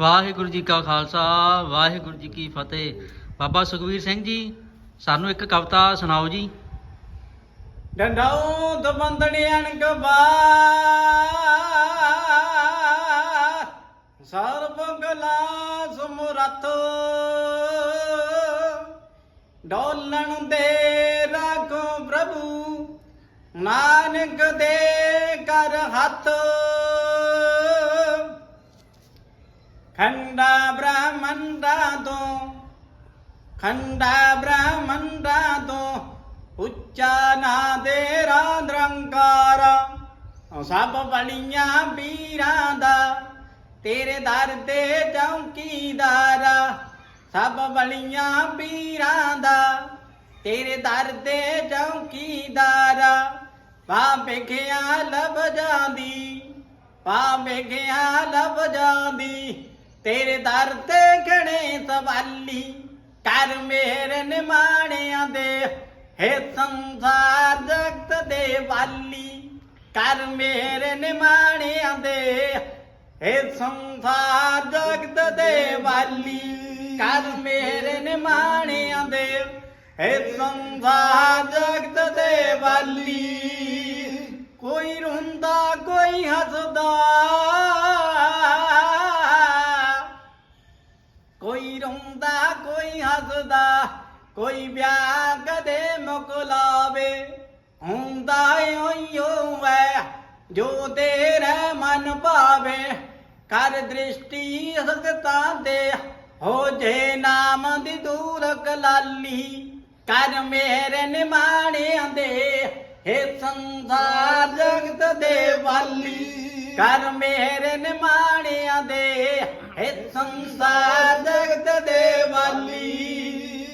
ਵਾਹਿਗੁਰੂ ਜੀ ਕਾ ਖਾਲਸਾ, ਵਾਹਿਗੁਰੂ ਜੀ ਕੀ ਫਤਿਹ। ਬਾਬਾ ਸੁਖਵੀਰ ਸਿੰਘ ਜੀ, ਸਾਨੂੰ ਇੱਕ ਕਵਿਤਾ ਸੁਣਾਓ ਜੀ। ਡੰਡਾਉ ਦਬੰਦਣੀ ਅਣਗਬਾ ਸਰਬ ਗਲਾ ਸਮਰਥ ਡੋਲਣ ਦੇ ਰਾਖੋ ਪ੍ਰਭੂ, ਨਾਨਕ ਦੇ ਕਰ ਹੱਥ। ਖੰਡਾ ਬ੍ਰਹਮੰਡਾ ਤੋਂ ਖੰਡਾ ਬ੍ਰਹਮੰਡਾ ਤੋਂ ਉੱਚਾ ਨਾ ਦੇ ਨਿਰੰਕਾਰ ਸਭ ਬਲੀਆਂ ਪੀਰਾਂ ਦਾ ਤੇਰੇ ਦਰ ਤੇ ਚੌਕੀਦਾਰ ਸਭ ਬਲੀਆਂ ਪੀਰਾਂ ਦਾ ਤੇਰੇ ਦਰ ਤੇ ਚੌਕੀਦਾਰ ਪਾ ਵੇਖਿਆ ਲਬ ਜਾਂਦੀ ਪਾ ਵੇਖਿਆ ਲਬ ਜਾਂਦੀ ਤੇਰੇ ਦਰ ਤੇ ਖੜੇ ਸਵਾਲੀ। ਕਰ ਮੇਰੇ ਨਿਮਾਣਿਆਂ ਦੇ, ਹੈ ਸੰਸਾਰ ਜਗਤ ਦੇ ਵਾਲੀ। ਕਰ ਮੇਰੇ ਨਿਮਾਣਿਆਂ ਦੇ, ਹੈ ਸੰਸਾਰ ਜਗਤ ਦੇ ਵਾਲੀ। ਕਰ ਮੇਰੇ ਨਿਮਾਣਿਆਂ ਦੇ, ਹੈ ਸੰਸਾਰ ਜਗਤ ਦੇ ਵਾਲੀ। ਕੋਈ ਰੋਂਦਾ, ਕੋਈ ਹੱਸਦਾ ਕੋਈ ਕੋਈ ਹੱਸਦਾ, ਕੋਈ ਵਿਆਹ ਕਦੇ ਮੁਕਲਾਵੇ ਹੁੰਦਾ ਓਯੋ ਐ ਜੋ ਤੇਰਾ ਮਨ ਭਾਵੇ। ਕਰ ਦ੍ਰਿਸ਼ਟੀ ਹਸਤਾ ਦੇ, ਹੋ ਜੇ ਨਾਮ ਦੀ ਦੂਰ ਕਲਾਲੀ। ਕਰ ਮੇਰੇ ਨਿਮਾਣਿਆਂ ਦੇ, ਹੇ ਸੰਸਾਰ ਜਗਤ ਦੇ ਵਾਲੀ। ਕਰ ਮੇਰੇ ਨਿਮਾਣਿਆਂ ਦੇ ਹੇ ਸੰਸਾਰ ਜਗਤ ਦੇ ਵਾਲੀ।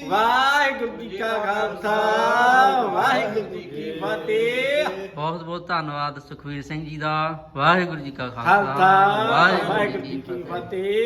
ਵਾਹਿਗੁਰੂ ਜੀ ਕਾ ਖਾਲਸਾ ਵਾਹਿਗੁਰੂ ਜੀ ਕੀ ਫਤਿਹ। ਬਹੁਤ ਬਹੁਤ ਧੰਨਵਾਦ ਸੁਖਵੀਰ ਸਿੰਘ ਜੀ ਦਾ। ਵਾਹਿਗੁਰੂ ਜੀ ਕਾ ਖਾਲਸਾ ਖਾਲਸਾ ਵਾਹਿਗੁਰੂ ਜੀ ਕੀ ਫਤਿਹ।